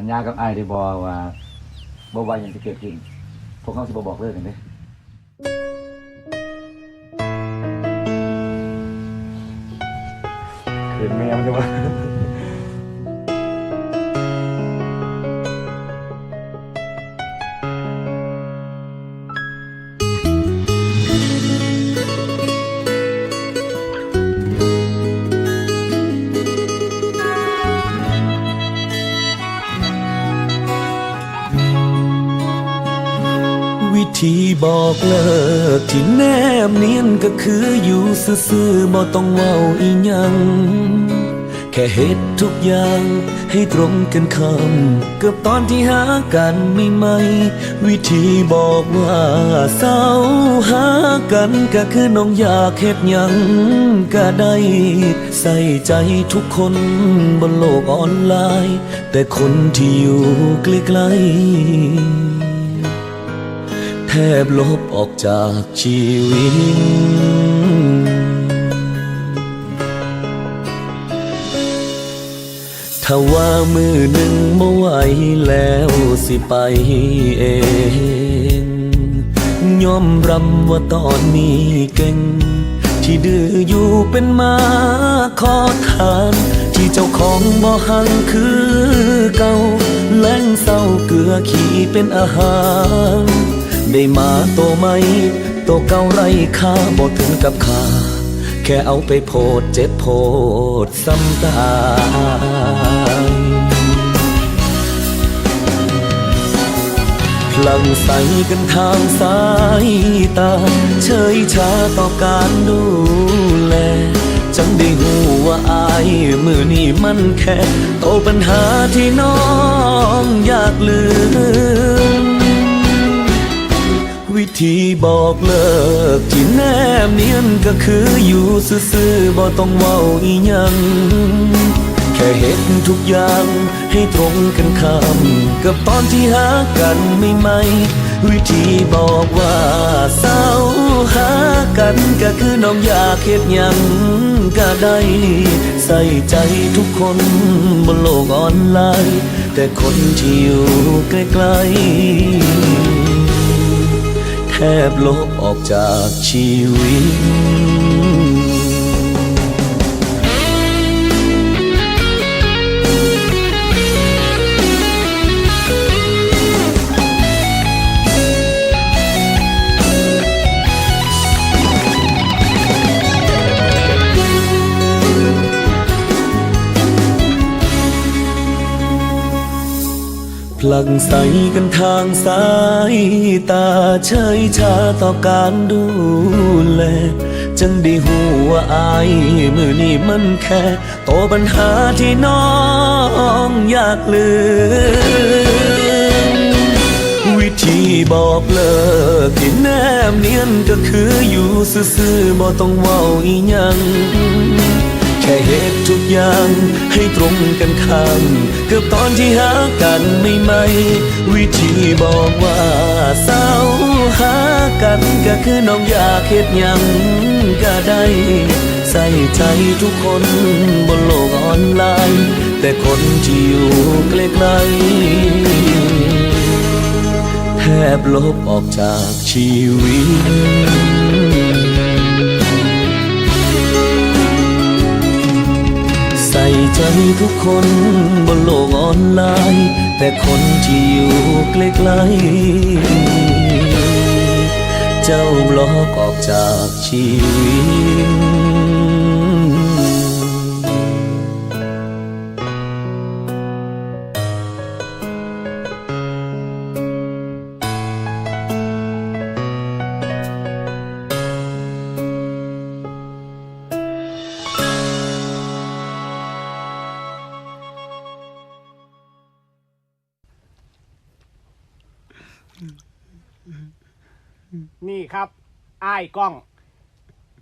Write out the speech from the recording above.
สัญญากับไอ้ได้บอว่าบ่ว่ายังจะเกิดขึ้นพวกเขาสิบ่บอกเลิกกันเด้เห็นแมวใช่ไหม ธีบอกเลิกที่แนบเนียนก็คืออยู่ซื่อๆบ่ต้องเว้าอีหยัง แค่เฮ็ดทุกอย่างให้ตรงกันคำกับตอนที่หากันไม่ไหม วิธีบอกว่าเศร้าหากันก็คือน้องอยากเฮ็ดยังก็ได้ ใส่ใจทุกคนบนโลกออนไลน์ แต่คนที่อยู่ใกล้ๆ แทบลบออกจากชีวิต ถ้าว่ามือหนึ่งไม่ไหวแล้วสิไปเองยอมรับว่าตอนนี้เก่ง ที่ดื้ออยู่เป็นมาขอทานที่เจ้าของบ่หังคือเก่าแล้งเศร้าเกลือขี้เป็นอาหาร ได้มาโตไหมโตเก่าไรค่าบ่ถึงกับค่าแค่เอาไปโพดเจ็บโพดซ้ำตายพลังใสกันทางสายตา เฉยชาต่อการดูแล จังได้หูว่าอายมือนี่มันแค่ โตปัญหาที่น้องอยากลืม วิธีบอกเลิก ที่แนบเนียนก็คืออยู่ซื่อๆบ่ต้องเว้าอีหยัง แค่เห็นทุกอย่างให้ตรงกันคำกับตอนที่หากันไม่ไหม วิธีบอกว่าเศร้าหากันก็คือน้องอยากเฮ็ดหยังก็ได้ ใส่ใจทุกคนบนโลกออนไลน์ แต่คนที่อยู่ใกล้ๆ แทบลบออกจากชีวิต พลังใสกันทางสายตาเฉยชาต่อการดูแลจังได้หูว่าอายมือนี่มันแค่โตปัญหาที่น้องอยากลืมวิธีบอกเลิกที่แนบเนียนก็คืออยู่ซื่อๆบ่ต้องเว้าอีหยัง ค่เหตุทุกอย่างให้ตรงกันข้ามกือบตอนที่หากันไม่ไหม วิธีบอกว่าเศร้าหากันก็คือน้องอยากเฮ็ดยังก็ได้ ใส่ใจทุกคนบนโลกออนไลน์ แต่คนที่อยู่ใกล้ๆแทบลบออกจากชีวิต ใจทุกคนบนโลกออนไลน์ แต่คนที่อยู่ใกล้ๆ เจ้าบล็อกออกจากชีวิต นี่ครับ อ้ายกล้อง